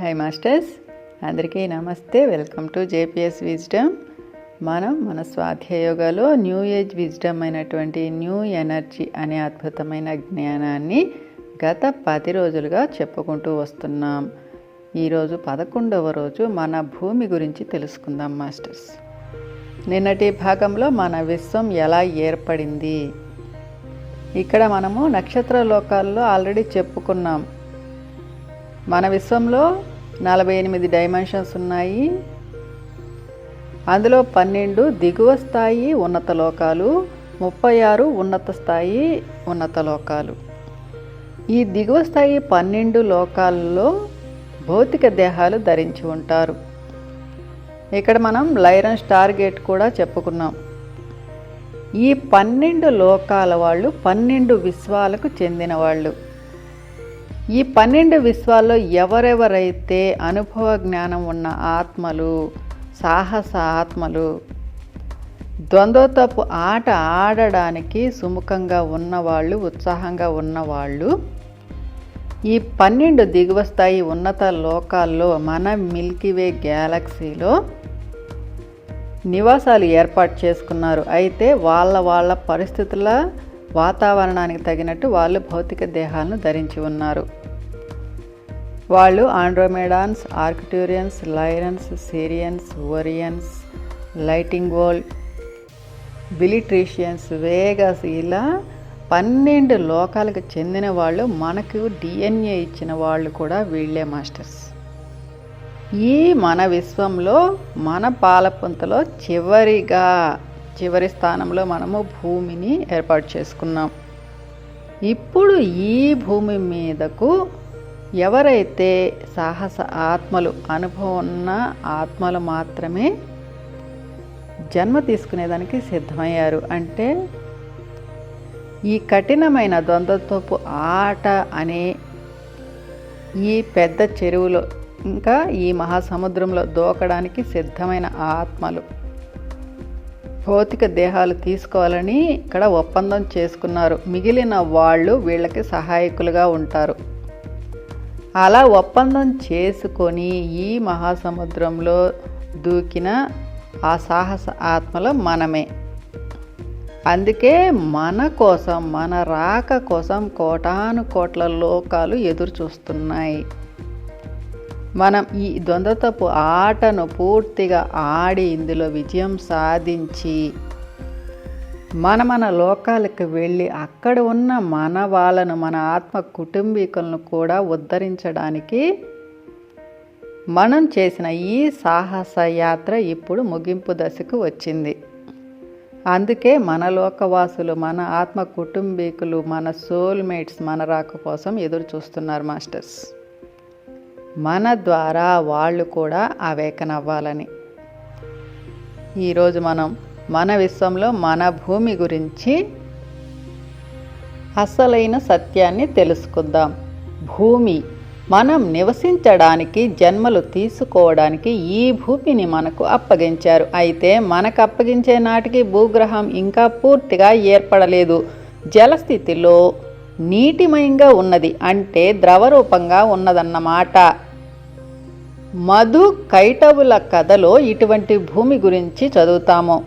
Hi masters అందరికీ నమస్తే. Welcome to JPS wisdom మనం మన స్వాధ్యాయోగాలో న్యూ ఏజ్ విజ్డమ్ అయినటువంటి న్యూ ఎనర్జీ అనే అద్భుతమైన జ్ఞానాన్ని గత పది రోజులుగా చెప్పుకుంటూ వస్తున్నాం. ఈరోజు పదకొండవ రోజు మన భూమి గురించి తెలుసుకుందాం మాస్టర్స్ నిన్నటి భాగంలో మన విశ్వం ఎలా ఏర్పడింది? ఇక్కడ మనము నక్షత్ర లోకాల్లో ఆల్రెడీ చెప్పుకున్నాం. మన విశ్వంలో నలభై ఎనిమిది డైమెన్షన్స్ ఉన్నాయి. అందులో పన్నెండు దిగువ స్థాయి ఉన్నత లోకాలు ముప్పై ఆరు ఉన్నత స్థాయి ఉన్నత లోకాలు. ఈ దిగువ స్థాయి పన్నెండు లోకాల్లో భౌతిక దేహాలు ధరించి ఉంటారు. ఇక్కడ మనం లైరన్ స్టార్ గేట్ కూడా చెప్పుకున్నాం. ఈ పన్నెండు లోకాల వాళ్ళు పన్నెండు విశ్వాలకు చెందిన వాళ్ళు. ఈ పన్నెండు విశ్వాల్లో ఎవరెవరైతే అనుభవ జ్ఞానం ఉన్న ఆత్మలు సాహస ఆత్మలు ద్వంద్వతపు ఆట ఆడడానికి సుముఖంగా ఉన్నవాళ్ళు ఉత్సాహంగా ఉన్నవాళ్ళు ఈ పన్నెండు దిగువ స్థాయి ఉన్నత లోకాల్లో మన మిల్కీవే గ్యాలక్సీలో నివాసాలు ఏర్పాటు చేసుకున్నారు. అయితే వాళ్ళ వాళ్ళ పరిస్థితుల వాతావరణానికి తగినట్టు వాళ్ళు భౌతిక దేహాలను ధరించి ఉన్నారు. వాళ్ళు Andromedans Arcturians Lyrans Sirians Orions lighting world బిలిట్రీషియన్స్ వేగస్ ఇలా పన్నెండు లోకాలకు చెందిన వాళ్ళు మనకు డిఎన్ఏ ఇచ్చిన వాళ్ళు కూడా వీళ్ళే మాస్టర్స్. ఈ మన విశ్వంలో మన పాలపుంతలో చివరిగా చివరి స్థానంలో మనము భూమిని ఏర్పాటు చేసుకున్నాం. ఇప్పుడు ఈ భూమి మీదకు ఎవరైతే సాహస ఆత్మలు అనుభవం ఉన్న ఆత్మలు మాత్రమే జన్మ తీసుకునేదానికి సిద్ధమయ్యారు. అంటే ఈ కఠినమైన ద్వంద్వతోపు ఆట అనే ఈ పెద్ద చెరువులో ఇంకా ఈ మహాసముద్రంలో దూకడానికి సిద్ధమైన ఆత్మలు భౌతిక దేహాలు తీసుకోవాలని ఇక్కడ ఒప్పందం చేసుకున్నారు. మిగిలిన వాళ్ళు వీళ్ళకి సహాయకులుగా ఉంటారు. అలా ఒప్పందం చేసుకొని ఈ మహాసముద్రంలో దూకిన ఆ సాహస ఆత్మల మనమే. అందుకే మన కోసం మన రాక కోసం కోటాను కోట్ల లోకాలు ఎదురు చూస్తున్నాయి మనం ఈ ద్వంద్వతపు ఆటను పూర్తిగా ఆడి ఇందులో విజయం సాధించి మన మన లోకాలకు వెళ్ళి అక్కడ ఉన్న మన వాళ్ళను మన ఆత్మ కుటుంబీకులను కూడా ఉద్ధరించడానికి మనం చేసిన ఈ సాహస యాత్ర ఇప్పుడు ముగింపు దశకు వచ్చింది. అందుకే మన లోకవాసులు మన ఆత్మ కుటుంబీకులు మన సోల్మేట్స్ మన రాక కోసం ఎదురు చూస్తున్నారు మాస్టర్స్. మన ద్వారా వాళ్ళు కూడా అవేకనవ్వాలని ఈరోజు మనం మన విశ్వంలో మన భూమి గురించి అసలైన సత్యాన్ని తెలుసుకుందాం. భూమి మనం నివసించడానికి జన్మలు తీసుకోవడానికి ఈ భూమిని మనకు అప్పగించారు. అయితే మనకు అప్పగించే నాటికి భూగ్రహం ఇంకా పూర్తిగా ఏర్పడలేదు. జలస్థితిలో నీటిమయంగా ఉన్నది అంటే ద్రవరూపంగా ఉన్నదన్నమాట. మధు కైటవుల కథలో ఇటువంటి భూమి గురించి చదువుతాము.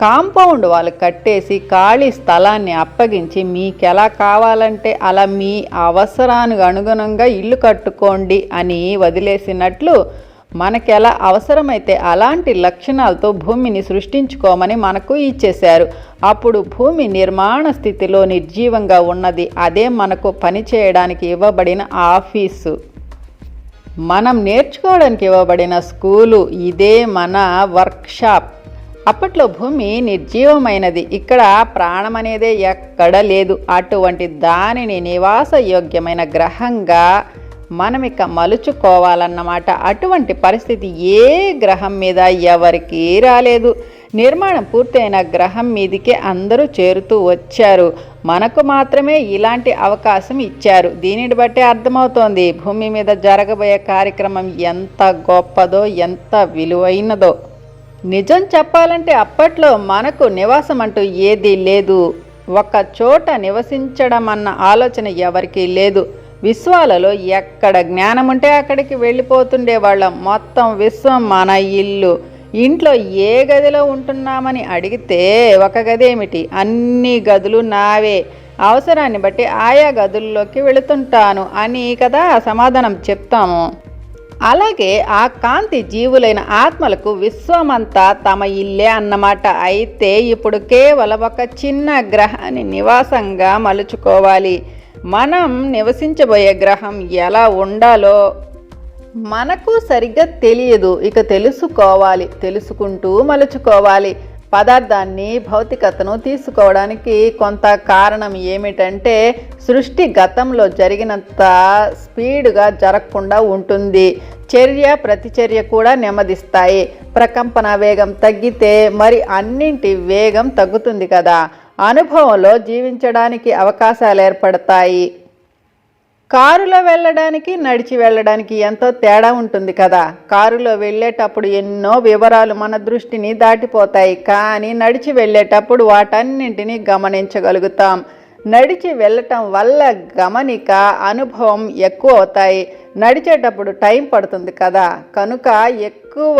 కాంపౌండ్ వాళ్ళు కట్టేసి ఖాళీ స్థలాన్ని అప్పగించి మీకెలా కావాలంటే అలా మీ అవసరానికి అనుగుణంగా ఇల్లు కట్టుకోండి అని వదిలేసినట్లు మనకెలా అవసరమైతే అలాంటి లక్షణాలతో భూమిని సృష్టించుకోమని మనకు ఇచ్చేశారు. అప్పుడు భూమి నిర్మాణ స్థితిలో నిర్జీవంగా ఉన్నది. అదే మనకు పని చేయడానికి ఇవ్వబడిన ఆఫీసు. మనం నేర్చుకోవడానికి ఇవ్వబడిన స్కూలు ఇదే మన వర్క్షాప్. అప్పట్లో భూమి నిర్జీవమైనది. ఇక్కడ ప్రాణం అనేదే ఎక్కడ లేదు. అటువంటి దానిని నివాస యోగ్యమైన గ్రహంగా మనం ఇక మలుచుకోవాలన్నమాట. అటువంటి పరిస్థితి ఏ గ్రహం మీద ఎవరికీ రాలేదు. నిర్మాణం పూర్తయిన గ్రహం మీదికే అందరూ చేరుతూ వచ్చారు. మనకు మాత్రమే ఇలాంటి అవకాశం ఇచ్చారు. దీనిని బట్టి అర్థమవుతోంది. భూమి మీద జరగబోయే కార్యక్రమం ఎంత గొప్పదో ఎంత విలువైనదో. నిజం చెప్పాలంటే అప్పట్లో మనకు నివాసం అంటూ ఏదీ లేదు. ఒక చోట నివసించడం అన్న ఆలోచన ఎవరికీ లేదు. విశ్వాలలో ఎక్కడ జ్ఞానం ఉంటే అక్కడికి వెళ్ళిపోతుండేవాళ్ళం. మొత్తం విశ్వం మన ఇల్లు. ఇంట్లో ఏ గదిలో ఉంటున్నామని అడిగితే ఒక గది ఏమిటి? అన్ని గదులు నావే. అవసరాన్ని బట్టి ఆయా గదుల్లోకి వెళుతుంటాను అని కదా సమాధానం చెప్తాము. అలాగే ఆ కాంతి జీవులైన ఆత్మలకు విశ్వమంతా తమ ఇల్లే అన్నమాట. అయితే ఇప్పుడు కేవలం ఒక చిన్న గ్రహాన్ని నివాసంగా మలుచుకోవాలి. మనం నివసించబోయే గ్రహం ఎలా ఉండాలో మనకు సరిగ్గా తెలియదు. ఇక తెలుసుకోవాలి. తెలుసుకుంటూ మలుచుకోవాలి. పదార్థాన్ని భౌతికతను తీసుకోవడానికి కొంత కారణం ఏమిటంటే సృష్టి గతంలో జరిగినంత స్పీడ్గా జరగకుండా ఉంటుంది. చర్య ప్రతిచర్య కూడా నెమ్మదిస్తాయి. ప్రకంపన వేగం తగ్గితే మరి అన్నింటి వేగం తగ్గుతుంది కదా. అనుభవంలో జీవించడానికి అవకాశాలు ఏర్పడతాయి. కారులో వెళ్ళడానికి నడిచి వెళ్ళడానికి ఎంతో తేడా ఉంటుంది కదా. కారులో వెళ్ళేటప్పుడు ఎన్నో వివరాలు మన దృష్టిని దాటిపోతాయి. కానీ నడిచి వెళ్ళేటప్పుడు వాటన్నింటినీ గమనించగలుగుతాం. నడిచి వెళ్ళటం వల్ల గమనిక అనుభవం ఎక్కువ అవుతాయి. నడిచేటప్పుడు టైం పడుతుంది కదా. కనుక ఎక్కువ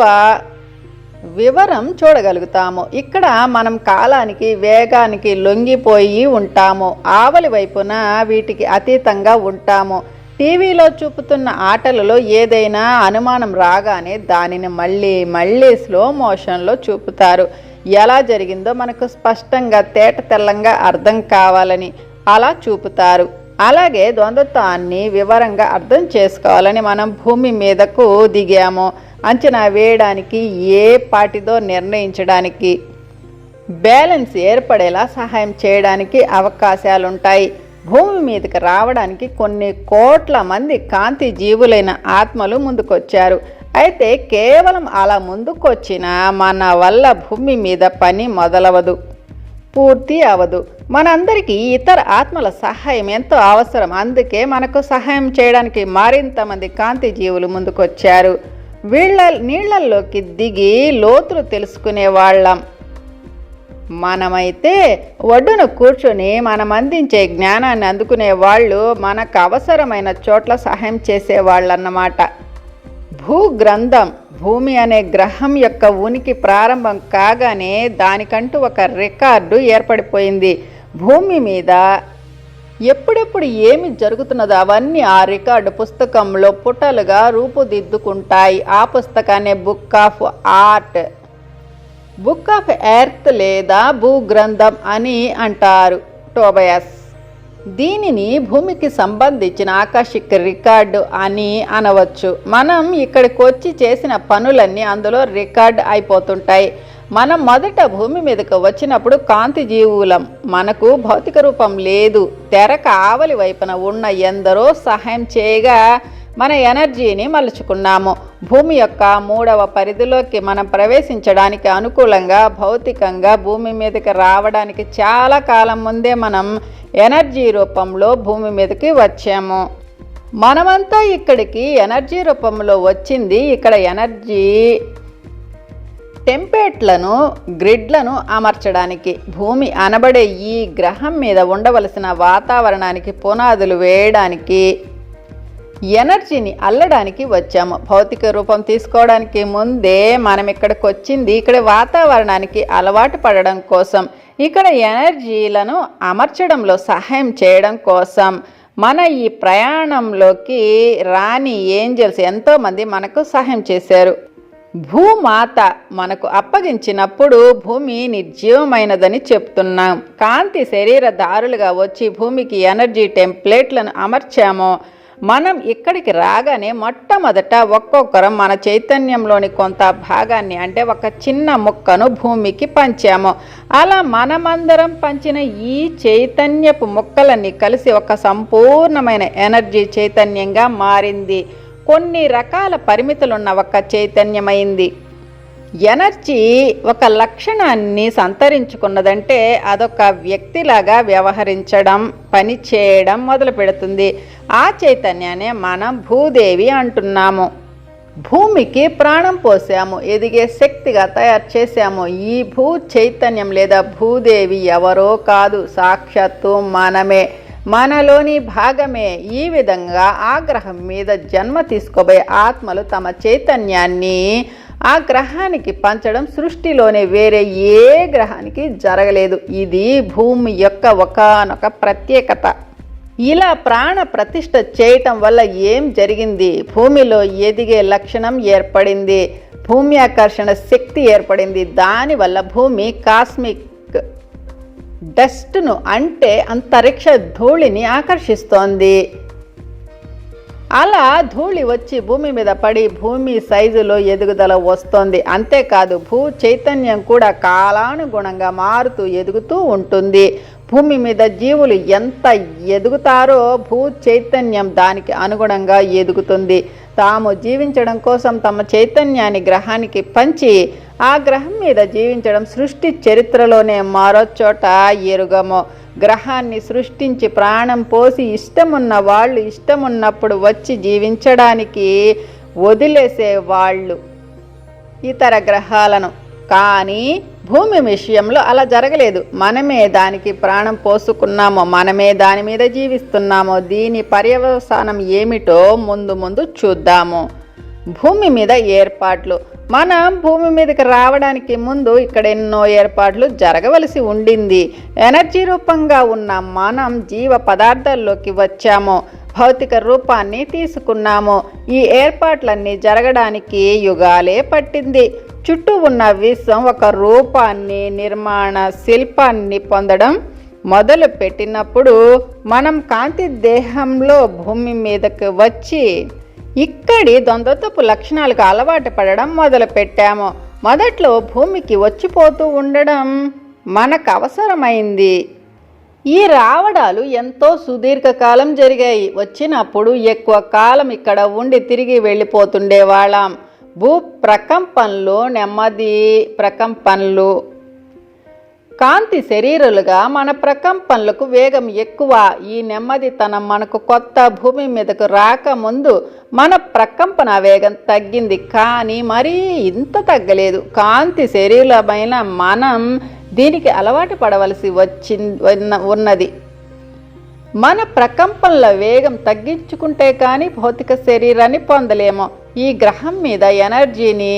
వివరం చూడగలుగుతాము. ఇక్కడ మనం కాలానికి వేగానికి లొంగిపోయి ఉంటాము. ఆవలి వైపున వీటికి అతీతంగా ఉంటాము. టీవీలో చూపుతున్న ఆటలలో ఏదైనా అనుమానం రాగానే దానిని మళ్ళీ మళ్ళీ స్లో మోషన్లో చూపుతారు. ఎలా జరిగిందో మనకు స్పష్టంగా తేట తెల్లంగా అర్థం కావాలని అలా చూపుతారు. అలాగే ద్వంద్వత్వాన్ని వివరంగా అర్థం చేసుకోవాలని మనం భూమి మీదకు దిగాము. అంచనా వేయడానికి ఏ పాటిదో నిర్ణయించడానికి బ్యాలెన్స్ ఏర్పడేలా సహాయం చేయడానికి అవకాశాలుంటాయి. భూమి మీదకి రావడానికి కొన్ని కోట్ల మంది కాంతి జీవులైన ఆత్మలు ముందుకొచ్చారు. అయితే కేవలం అలా ముందుకొచ్చిన మన వల్ల భూమి మీద పని మొదలవదు పూర్తి అవదు. మనందరికీ ఇతర ఆత్మల సహాయం ఎంతో అవసరం. అందుకే మనకు సహాయం చేయడానికి మరింతమంది కాంతి జీవులు ముందుకొచ్చారు. వీళ్ళ నీళ్ళల్లోకి దిగి లోతులు తెలుసుకునే వాళ్ళం. మనమైతే ఒడ్డున కూర్చొని మనం అందించే జ్ఞానాన్ని అందుకునే వాళ్ళు మనకు అవసరమైన చోట్ల సహాయం చేసేవాళ్ళన్నమాట భూగ్రంథం భూమి అనే గ్రహం యొక్క ఉనికి ప్రారంభం కాగానే దానికంటూ ఒక రికార్డు ఏర్పడిపోయింది. భూమి మీద ఎప్పుడెప్పుడు ఏమి జరుగుతున్నదో అవన్నీ ఆ రికార్డు పుస్తకంలో పుటలుగా రూపుదిద్దుకుంటాయి. ఆ పుస్తకాన్ని book of art book of earth లేదా భూగ్రంథం అని అంటారు. టోబయాస్ దీనిని భూమికి సంబంధించిన ఆకాశిక్ రికార్డు అని అనవచ్చు. మనం ఇక్కడికి వచ్చి చేసిన పనులన్నీ అందులో రికార్డ్ అయిపోతుంటాయి. మనం మొదట భూమి మీదకు వచ్చినప్పుడు కాంతి జీవులం. మనకు భౌతిక రూపం లేదు. తెరక ఆవలి వైపున ఉన్న ఎందరో సహాయం చేయగా మన ఎనర్జీని మలుచుకున్నాము. భూమి యొక్క మూడవ పరిధిలోకి మనం ప్రవేశించడానికి అనుకూలంగా భౌతికంగా భూమి మీదకి రావడానికి చాలా కాలం ముందే మనం ఎనర్జీ రూపంలో భూమి మీదకి వచ్చాము. మనమంతా ఇక్కడికి ఎనర్జీ రూపంలో వచ్చింది. ఇక్కడ ఎనర్జీ టెంపేట్లను గ్రిడ్లను అమర్చడానికి భూమి అనబడే ఈ గ్రహం మీద ఉండవలసిన వాతావరణానికి పునాదులు వేయడానికి ఎనర్జీని అల్లడానికి వచ్చాము. భౌతిక రూపం తీసుకోవడానికి ముందే మనం ఇక్కడికి వచ్చింది ఇక్కడ వాతావరణానికి అలవాటు పడడం కోసం ఇక్కడ ఎనర్జీలను అమర్చడంలో సహాయం చేయడం కోసం మన ఈ ప్రయాణంలోకి రాని ఏంజల్స్ ఎంతోమంది మనకు సహాయం చేశారు. భూమాత మనకు అప్పగించినప్పుడు భూమి నిర్జీవమైనదని చెప్తున్నాం. కాంతి శరీరదారులుగా వచ్చి భూమికి ఎనర్జీ టెంప్లేట్లను అమర్చామో మనం ఇక్కడికి రాగానే మొట్టమొదట ఒక్కొక్కరం మన చైతన్యంలోని కొంత భాగాన్ని అంటే ఒక చిన్న ముక్కను భూమికి పంచాము. అలా మనమందరం పంచిన ఈ చైతన్యపు ముక్కలన్నీ కలిసి ఒక సంపూర్ణమైన ఎనర్జీ చైతన్యంగా మారింది. కొన్ని రకాల పరిమితులున్న ఒక చైతన్యమైంది. ఎనర్జీ ఒక లక్షణాన్ని సంతరించుకున్నదంటే అదొక వ్యక్తిలాగా వ్యవహరించడం పని చేయడం మొదలు పెడుతుంది ఆ చైతన్యాన్ని మనం భూదేవి అంటున్నాము. భూమికి ప్రాణం పోసాము ఎదిగే శక్తిగా తయారు చేశాము ఈ భూ చైతన్యం లేదా భూదేవి ఎవరో కాదు సాక్షాత్తు మనమే. మనలోని భాగమే ఈ విధంగా ఆ గ్రహం మీద జన్మ తీసుకోబోయే ఆత్మలు తమ చైతన్యాన్ని ఆ గ్రహానికి పంచడం సృష్టిలోనే వేరే ఏ గ్రహానికి జరగలేదు. ఇది భూమి యొక్క ఒకనొక ప్రత్యేకత. ఇలా ప్రాణ ప్రతిష్ట చేయటం వల్ల ఏం జరిగింది? భూమిలో ఎదిగే లక్షణం ఏర్పడింది. భూమి ఆకర్షణ శక్తి ఏర్పడింది. దానివల్ల భూమి కాస్మిక్ డస్ట్ను అంటే అంతరిక్ష ధూళిని ఆకర్షిస్తోంది. అలా ధూళి వచ్చి భూమి మీద పడి భూమి సైజులో ఎదుగుదల వస్తోంది. అంతేకాదు భూ చైతన్యం కూడా కాలానుగుణంగా మారుతూ ఎదుగుతూ ఉంటుంది. భూమి మీద జీవులు ఎంత ఎదుగుతారో భూ చైతన్యం దానికి అనుగుణంగా ఎదుగుతుంది. తాము జీవించడం కోసం తమ చైతన్యాన్ని గ్రహానికి పంచి ఆ గ్రహం మీద జీవించడం సృష్టి చరిత్రలోనే మరో చోట ఎరుగము. గ్రహాన్ని సృష్టించి ప్రాణం పోసి ఇష్టమున్న వాళ్ళు ఇష్టమున్నప్పుడు వచ్చి జీవించడానికి వదిలేసే వాళ్ళు ఇతర గ్రహాలను. కానీ భూమి విషయంలో అలా జరగలేదు. మనమే దానికి ప్రాణం పోసుకున్నామో. మనమే దాని మీద జీవిస్తున్నామో. దీని పర్యవసానం ఏమిటో ముందు ముందు చూద్దాము. భూమి మీద ఏర్పాట్లు. మనం భూమి మీదకి రావడానికి ముందు ఇక్కడ ఎన్నో ఏర్పాట్లు జరగవలసి ఉండింది. ఎనర్జీ రూపంగా ఉన్న మనం జీవ పదార్థాల్లోకి వచ్చాము. భౌతిక రూపాన్ని తీసుకున్నాము. ఈ ఏర్పాట్లన్నీ జరగడానికి యుగాలే పట్టింది. చుట్టూ ఉన్న విశ్వం ఒక రూపాన్ని నిర్మాణ శిల్పాన్ని పొందడం మొదలు పెట్టినప్పుడు మనం కాంతి దేహంలో భూమి మీదకి వచ్చి ఇక్కడి దొందతపు లక్షణాలకు అలవాటు పడడం మొదలుపెట్టాము. మొదట్లో భూమికి వచ్చిపోతూ ఉండడం మనకు అవసరమైంది. ఈ రావడాలు ఎంతో సుదీర్ఘకాలం జరిగాయి. వచ్చినప్పుడు ఎక్కువ కాలం ఇక్కడ ఉండి తిరిగి వెళ్ళిపోతుండేవాళ్ళం. భూ ప్రకంపనలు నెమ్మది ప్రకంపనలు. కాంతి శరీరులుగా మన ప్రకంపనలకు వేగం ఎక్కువ. ఈ నెమ్మదితనం మనకు కొత్త భూమి మీదకు రాకముందు మన ప్రకంపన వేగం తగ్గింది. కానీ మరీ ఇంత తగ్గలేదు. కాంతి శరీరమైన మనం దీనికి అలవాటు పడవలసి వచ్చి ఉన్నది. మన ప్రకంపనల వేగం తగ్గించుకుంటే కానీ భౌతిక శరీరాన్ని పొందలేము. ఈ గ్రహం మీద ఎనర్జీని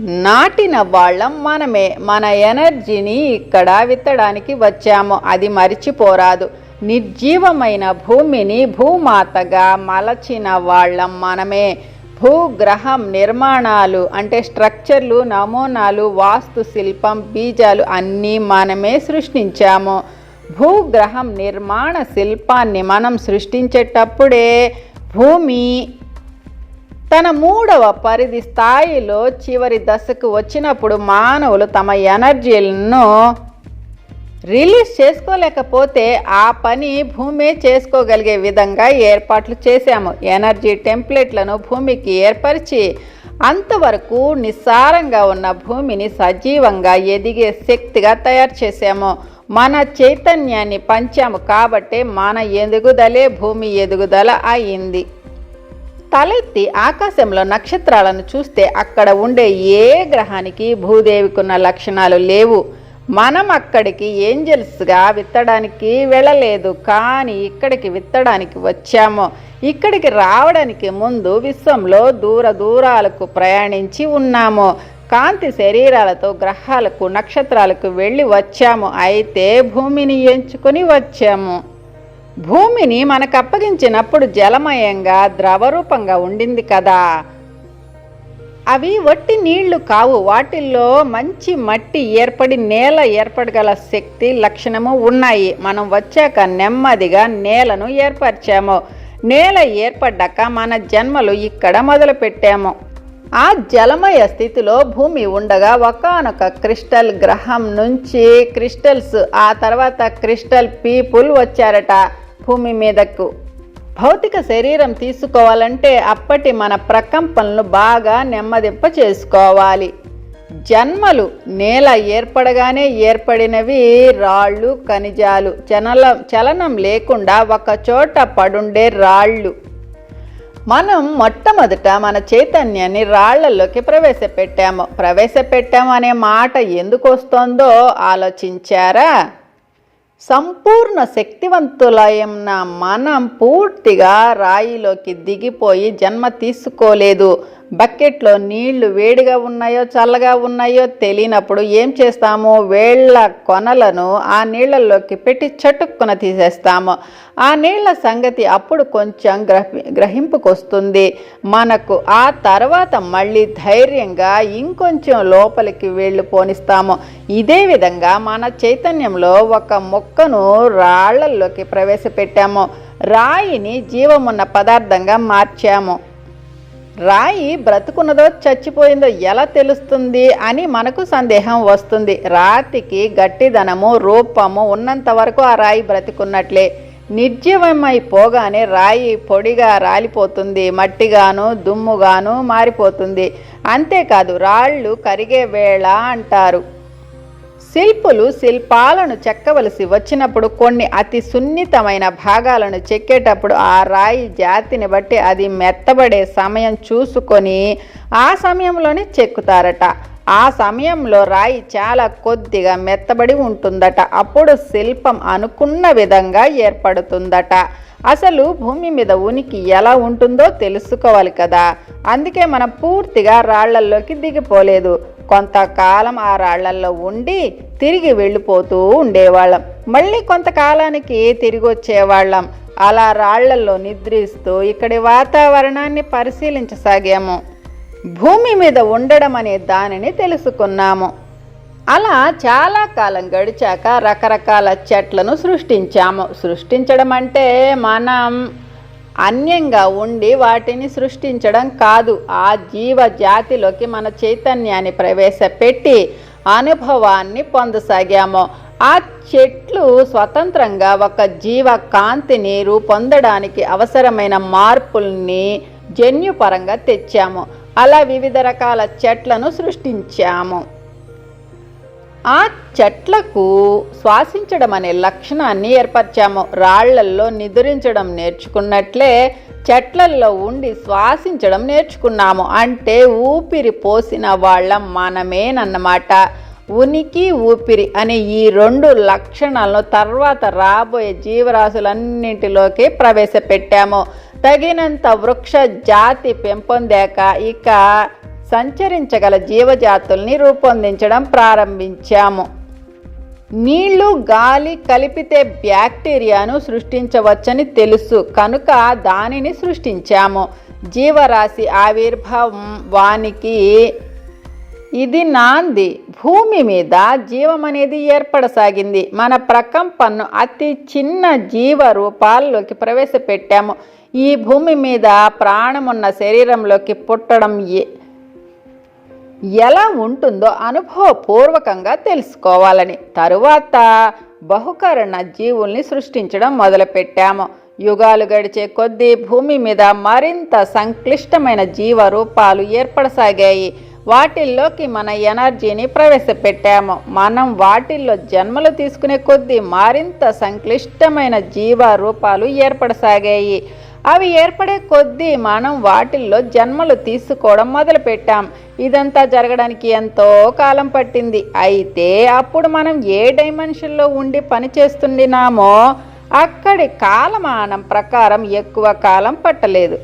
నాటిన వాళ్ళం మనమే మన ఎనర్జీని ఇక్కడ విత్తడానికి వచ్చాము. అది మరిచిపోరాదు. నిర్జీవమైన భూమిని భూమాతగా మలచిన వాళ్ళం మనమే. భూగ్రహం నిర్మాణాలు అంటే స్ట్రక్చర్లు నమూనాలు వాస్తు శిల్పం బీజాలు అన్నీ మనమే సృష్టించాము. భూగ్రహం నిర్మాణ శిల్పాన్ని మనం సృష్టించేటప్పుడే భూమి తన మూడవ పరిధి స్థాయిలో చివరి దశకు వచ్చినప్పుడు మానవులు తమ ఎనర్జీలను రిలీజ్ చేసుకోలేకపోతే ఆ పని భూమి చేసుకోగలిగే విధంగా ఏర్పాట్లు చేశాము. ఎనర్జీ టెంప్లెట్లను భూమికి ఏర్పరిచి అంతవరకు నిస్సారంగా ఉన్న భూమిని సజీవంగా ఎదిగే శక్తిగా తయారు చేశాము. మన చైతన్యాన్ని పంచాము కాబట్టి మన ఎదుగుదలే భూమి ఎదుగుదల అయింది. తలెత్తి ఆకాశంలో నక్షత్రాలను చూస్తే అక్కడ ఉండే ఏ గ్రహానికి భూదేవికున్న లక్షణాలు లేవు. మనం అక్కడికి ఏంజల్స్గా విత్తడానికి వెళ్ళలేదు. కానీ ఇక్కడికి విత్తడానికి వచ్చాము. ఇక్కడికి రావడానికి ముందు విశ్వంలో దూర దూరాలకు ప్రయాణించి ఉన్నాము. కాంతి శరీరాలతో గ్రహాలకు నక్షత్రాలకు వెళ్ళి వచ్చాము. అయితే భూమిని ఎంచుకొని వచ్చాము. భూమిని మనకు అప్పగించినప్పుడు జలమయంగా ద్రవరూపంగా ఉండింది కదా. అవి వట్టి నీళ్ళు కావు. వాటిల్లో మంచి మట్టి ఏర్పడి నేల ఏర్పడగల శక్తి లక్షణము ఉన్నాయి. మనం వచ్చాక నెమ్మదిగా నేలను ఏర్పరిచాము. నేల ఏర్పడ్డాక మన జన్మలు ఇక్కడ మొదలుపెట్టాము. ఆ జలమయ స్థితిలో భూమి ఉండగా ఒకనొక క్రిస్టల్ గ్రహం నుంచి క్రిస్టల్స్ ఆ తర్వాత క్రిస్టల్ పీపుల్ వచ్చారట. భూమి మీదకు భౌతిక శరీరం తీసుకోవాలంటే అప్పటి మన ప్రకంపనలు బాగా నెమ్మదింప చేసుకోవాలి. జన్మలు నేల ఏర్పడగానే ఏర్పడినవి రాళ్ళు ఖనిజాలు చనల చలనం లేకుండా ఒకచోట పడుండే రాళ్ళు. మనం మొట్టమొదట మన చైతన్యాన్ని రాళ్ళలోకి ప్రవేశపెట్టాము. ప్రవేశపెట్టాము అనే మాట ఎందుకు వస్తుందో ఆలోచించారా? సంపూర్ణ శక్తివంతులైన మనం పూర్తిగా రాయిలోకి దిగిపోయి జన్మ తీసుకోలేదు. బకెట్లో నీళ్ళు వేడిగా ఉన్నాయో చల్లగా ఉన్నాయో తెలియనప్పుడు ఏం చేస్తాము? వేళ్ళ కొనలను ఆ నీళ్ళలోకి పెట్టి చటుక్కున తీసేస్తాము. ఆ నీళ్ళ సంగతి అప్పుడు కొంచెం గ్రహి గ్రహింపుకొస్తుంది. మనకు ఆ తర్వాత మళ్ళీ ధైర్యంగా ఇంకొంచెం లోపలికి వేళ్ళు పోనిస్తాము. ఇదే విధంగా మన చైతన్యంలో ఒక మొక్కను రాళ్ళలోకి ప్రవేశపెట్టాము. రాయిని జీవమున్న పదార్థంగా మార్చాము. రాయి బ్రతుకున్నదో చచ్చిపోయిందో ఎలా తెలుస్తుంది అని మనకు సందేహం వస్తుంది. రాతికి గట్టిదనము రూపము ఉన్నంత వరకు ఆ రాయి బ్రతికున్నట్లే. నిర్జీవమైపోగానే రాయి పొడిగా రాలిపోతుంది మట్టిగాను దుమ్ముగాను మారిపోతుంది. అంతేకాదు రాళ్ళు కరిగే వేళ అంటారు. శిల్పులు శిల్పాలను చెక్కవలసి వచ్చినప్పుడు కొన్ని అతి సున్నితమైన భాగాలను చెక్కేటప్పుడు ఆ రాయి జాతిని బట్టి అది మెత్తబడే సమయం చూసుకొని ఆ సమయంలోనే చెక్కుతారట. ఆ సమయంలో రాయి చాలా కొద్దిగా మెత్తబడి ఉంటుందట. అప్పుడు శిల్పం అనుకున్న విధంగా ఏర్పడుతుందట. అసలు భూమి మీద ఉనికి ఎలా ఉంటుందో తెలుసుకోవాలి కదా. అందుకే మనం పూర్తిగా రాళ్ళల్లోకి దిగిపోలేదు. కొంతకాలం ఆ రాళ్ళల్లో ఉండి తిరిగి వెళ్ళిపోతూ ఉండేవాళ్ళం. మళ్ళీ కొంతకాలానికి తిరిగి వచ్చేవాళ్ళం. అలా రాళ్ళల్లో నిద్రిస్తూ ఇక్కడి వాతావరణాన్ని పరిశీలించసాగాము. భూమి మీద ఉండడం అనే దానిని తెలుసుకున్నాము. అలా చాలా కాలం గడిచాక రకరకాల చెట్లను సృష్టించాము. సృష్టించడం అంటే మనం అన్యంగా ఉండి వాటిని సృష్టించడం కాదు. ఆ జీవ జాతిలోకి మన చైతన్యాన్ని ప్రవేశపెట్టి అనుభవాన్ని పొందసాగాము. ఆ చెట్లు స్వతంత్రంగా ఒక జీవ కాంతిని రూపొందడానికి అవసరమైన మార్పుల్ని జన్యుపరంగా తెచ్చాము. అలా వివిధ రకాల చెట్లను సృష్టించాము. ఆ చెట్లకు శ్వాసించడం అనే లక్షణాన్ని ఏర్పరిచాము. రాళ్ళల్లో నిదురించడం నేర్చుకున్నట్లే చెట్లల్లో ఉండి శ్వాసించడం నేర్చుకున్నాము. అంటే ఊపిరి పోసిన వాళ్ళం మనమేనన్నమాట. ఉనికి ఊపిరి అనే ఈ రెండు లక్షణాలను తర్వాత రాబోయే జీవరాశులన్నింటిలోకి ప్రవేశపెట్టాము. తగినంత వృక్ష జాతి పెంపొందాక ఇక సంచరించగల జీవజాతుల్ని రూపొందించడం ప్రారంభించాము. నీళ్ళు గాలి కలిపితే బ్యాక్టీరియాను సృష్టించవచ్చని తెలుసు. కనుక దానిని సృష్టించాము. జీవరాశి ఆవిర్భావం వానికి ఇది నాంది. భూమి మీద జీవం అనేది ఏర్పడసాగింది. మన ప్రకంపన్ను అతి చిన్న జీవ రూపాల్లోకి ప్రవేశపెట్టాము. ఈ భూమి మీద ప్రాణమున్న శరీరంలోకి పుట్టడం ఏ ఎలా ఉంటుందో అనుభవపూర్వకంగా తెలుసుకోవాలని. తరువాత బహుకరణ జీవుల్ని సృష్టించడం మొదలుపెట్టాము. యుగాలు గడిచే కొద్దీ భూమి మీద మరింత సంక్లిష్టమైన జీవ రూపాలు ఏర్పడసాగాయి. వాటిల్లోకి మన ఎనర్జీని ప్రవేశపెట్టాము. మనం వాటిల్లో జన్మలు తీసుకునే కొద్దీ మరింత సంక్లిష్టమైన జీవ రూపాలు ఏర్పడసాగాయి. అవి ఏర్పడే కొద్దీ మనం వాటిల్లో జన్మలు తీసుకోవడం మొదలుపెట్టాం. ఇదంతా జరగడానికి ఎంతో కాలం పట్టింది. అయితే అప్పుడు మనం ఏ డైమెన్షన్లో ఉండి పనిచేస్తుండినామో అక్కడి కాలమానం ప్రకారం ఎక్కువ కాలం పట్టలేదు.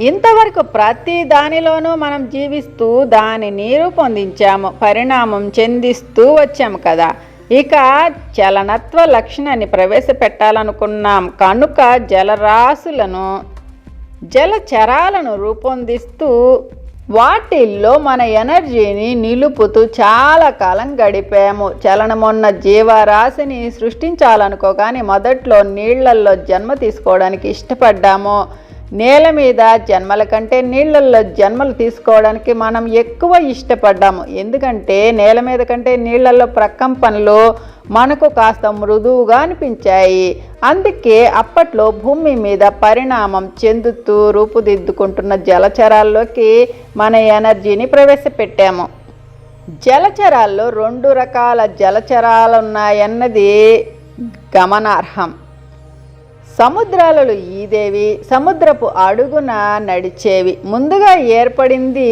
ఇంతవరకు ప్రతి దానిలోనూ మనం జీవిస్తూ దానిని రూపొందించాము పరిణామం చెందిస్తూ వచ్చాము కదా. ఇక చలనత్వ లక్షణాన్ని ప్రవేశపెట్టాలనుకున్నాం. కనుక జలరాశులను జలచరాలను రూపొందిస్తూ వాటిల్లో మన ఎనర్జీని నిలుపుతూ చాలా కాలం గడిపాము. చలనమున్న జీవరాశిని సృష్టించాలనుకోగాని మొదట్లో నీళ్ళల్లో జన్మ తీసుకోవడానికి ఇష్టపడ్డాము. నేల మీద జన్మల కంటే నీళ్ళల్లో జన్మలు తీసుకోవడానికి మనం ఎక్కువ ఇష్టపడ్డాము. ఎందుకంటే నేల మీద కంటే నీళ్ళల్లో ప్రకంపనలు మనకు కాస్త మృదువుగా అనిపించాయి. అందుకే అప్పట్లో భూమి మీద పరిణామం చెందుతూ రూపుదిద్దుకుంటున్న జలచరాల్లోకి మన ఎనర్జీని ప్రవేశపెట్టాము. జలచరాల్లో రెండు రకాల జలచరాలున్నాయన్నది గమనార్హం. సముద్రాలలో ఈదేవి సముద్రపు అడుగున నడిచేవి. ముందుగా ఏర్పడింది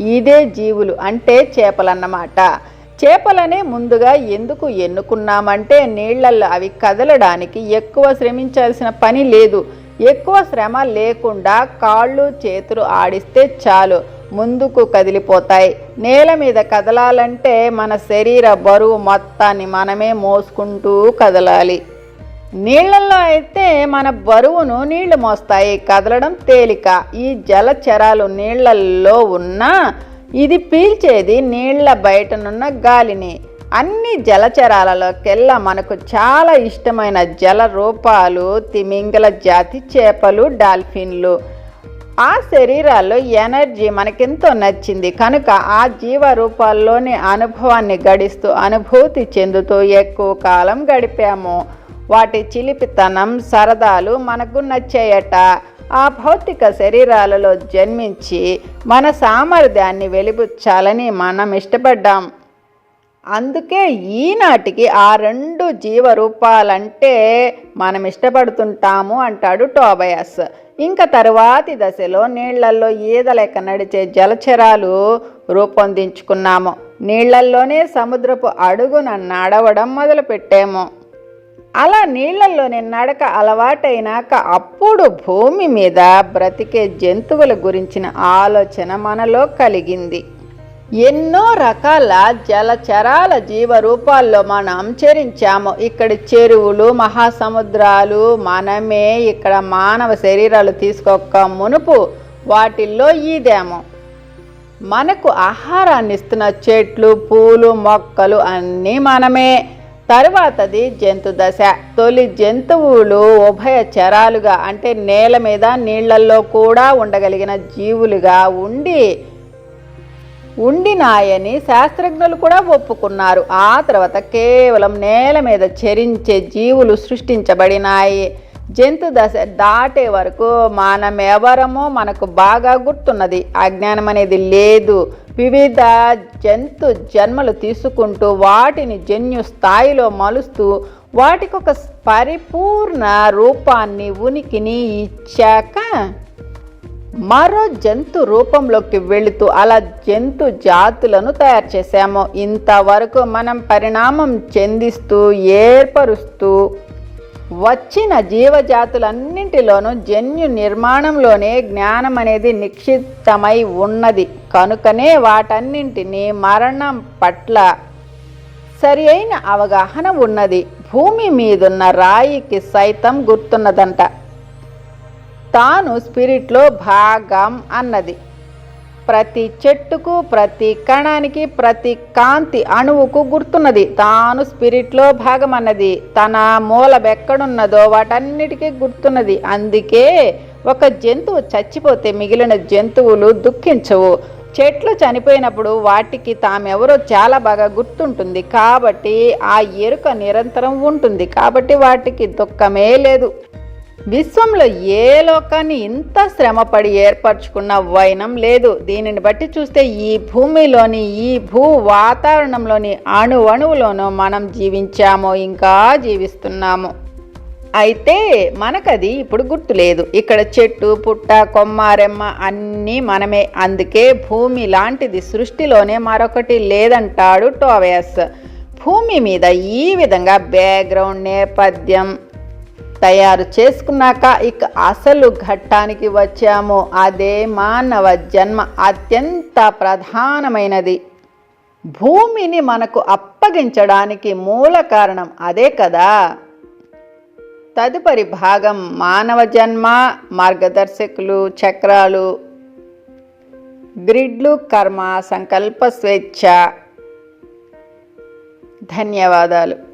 ఈదే జీవులు అంటే చేపలన్నమాట. చేపలనే ముందుగా ఎందుకు ఎన్నుకున్నామంటే నీళ్ళలో అవి కదలడానికి ఎక్కువ శ్రమించాల్సిన పని లేదు. ఎక్కువ శ్రమ లేకుండా కాళ్ళు చేతులు ఆడిస్తే చాలు. ముందుకు కదిలిపోతాయి. నేల మీద కదలాలంటే మన శరీర బరువు మొత్తాన్ని మనమే మోసుకుంటూ కదలాలి. నీళ్ళలో అయితే మన బరువును నీళ్ళు మోస్తాయి. కదలడం తేలిక. ఈ జలచరాలు నీళ్ళలో ఉన్నా ఇది పీల్చేది నీళ్ళ బయటనున్న గాలిని. అన్ని జలచరాలలోకెల్లా మనకు చాలా ఇష్టమైన జల రూపాలు తిమింగల జాతి చేపలు డాల్ఫిన్లు. ఆ శరీరాల్లో ఎనర్జీ మనకెంతో నచ్చింది. కనుక ఆ జీవ రూపాల్లోని అనుభవాన్ని గడిస్తూ అనుభూతి చెందుతూ ఎక్కువ కాలం గడిపాము. వాటి చిలిపితనం సరదాలు మనకు నచ్చాయట ఆ భౌతిక శరీరాలలో జన్మించి మన సామర్థ్యాన్ని వెలిబుచ్చాలని మనం ఇష్టపడ్డాం. అందుకే ఈనాటికి ఆ రెండు జీవరూపాలంటే మనం ఇష్టపడుతుంటాము అంటాడు టోబయాస్. ఇంకా తరువాతి దశలో నీళ్ళల్లో ఈదలేక నడిచే జలచరాలు రూపొందించుకున్నాము. నీళ్ళల్లోనే సముద్రపు అడుగున నడవడం మొదలుపెట్టాము. అలా నీళ్ళలోని నడక అలవాటైనాక అప్పుడు భూమి మీద బ్రతికే జంతువుల గురించిన ఆలోచన మనలో కలిగింది. ఎన్నో రకాల జలచరాల జీవరూపాల్లో మనం చరించాము ఇక్కడి చెరువులు మహాసముద్రాలు మనమే ఇక్కడ మానవ శరీరాలు తీసుకోక మునుపు వాటిల్లో ఈదాము మనకు ఆహారాన్ని ఇస్తున్న చెట్లు పూలు మొక్కలు అన్నీ మనమే. తరువాతది జంతు దశ. తొలి జంతువులు ఉభయ చరాలుగా అంటే నేల మీద నీళ్ళల్లో కూడా ఉండగలిగిన జీవులుగా ఉండి ఉండినాయని శాస్త్రజ్ఞులు కూడా ఒప్పుకున్నారు. ఆ తర్వాత కేవలం నేల మీద చరించే జీవులు సృష్టించబడినాయి. జంతు దశ దాటే వరకు మనమెవరమో మనకు బాగా గుర్తున్నది. అజ్ఞానం అనేది లేదు. వివిధ జంతు జన్మలు తీసుకుంటూ వాటిని జన్యు స్థాయిలో మలుస్తూ వాటికి ఒక పరిపూర్ణ రూపాన్ని ఉనికిని ఇచ్చాక మరో జంతు రూపంలోకి వెళుతూ అలా జంతు జాతులను తయారు చేశాము. ఇంతవరకు మనం పరిణామం చెందిస్తూ ఏర్పరుస్తూ వచ్చిన జీవజాతులన్నింటిలోనూ జన్యు నిర్మాణంలోనే జ్ఞానం అనేది నిక్షిప్తమై ఉన్నది. కనుకనే వాటన్నింటినీ మరణం పట్ల సరి అయిన అవగాహన ఉన్నది. భూమి మీదున్న రాయికి సైతం గుర్తున్నదంట. తాను స్పిరిట్లో భాగం అన్నది. ప్రతి చెట్టుకు ప్రతి కణానికి ప్రతి కాంతి అణువుకు గుర్తున్నది. తాను స్పిరిట్లో భాగమన్నది. తన మూలమెక్కడున్నదో వాటన్నిటికీ గుర్తున్నది. అందుకే ఒక జంతువు చచ్చిపోతే మిగిలిన జంతువులు దుఃఖించవు. చెట్లు చనిపోయినప్పుడు వాటికి తామెవరో చాలా బాగా గుర్తుంటుంది. కాబట్టి ఆ ఎరుక నిరంతరం ఉంటుంది. కాబట్టి వాటికి దుఃఖమే లేదు. విశ్వంలో ఏ లోకాన్ని ఇంత శ్రమపడి ఏర్పరచుకున్న వైనం లేదు. దీనిని బట్టి చూస్తే ఈ భూమిలోని ఈ భూ వాతావరణంలోని అణు అణువులోనూ మనం జీవించామో ఇంకా జీవిస్తున్నాము. అయితే మనకది ఇప్పుడు గుర్తులేదు ఇక్కడ చెట్టు పుట్ట కొమ్మ రెమ్మ అన్నీ మనమే. అందుకే భూమి లాంటిది సృష్టిలోనే మరొకటి లేదంటాడు టోవేస్. భూమి మీద ఈ విధంగా బ్యాక్గ్రౌండ్ నేపథ్యం తయారు చేసుకున్నాక ఇక అసలు ఘట్టానికి వచ్చాము. అదే మానవ జన్మ అత్యంత ప్రధానమైనది. భూమిని మనకు అప్పగించడానికి మూల కారణం అదే కదా. తదుపరి భాగం మానవ జన్మ మార్గదర్శకులు చక్రాలు. గ్రిడ్లు కర్మ సంకల్ప స్వేచ్ఛ. ధన్యవాదాలు.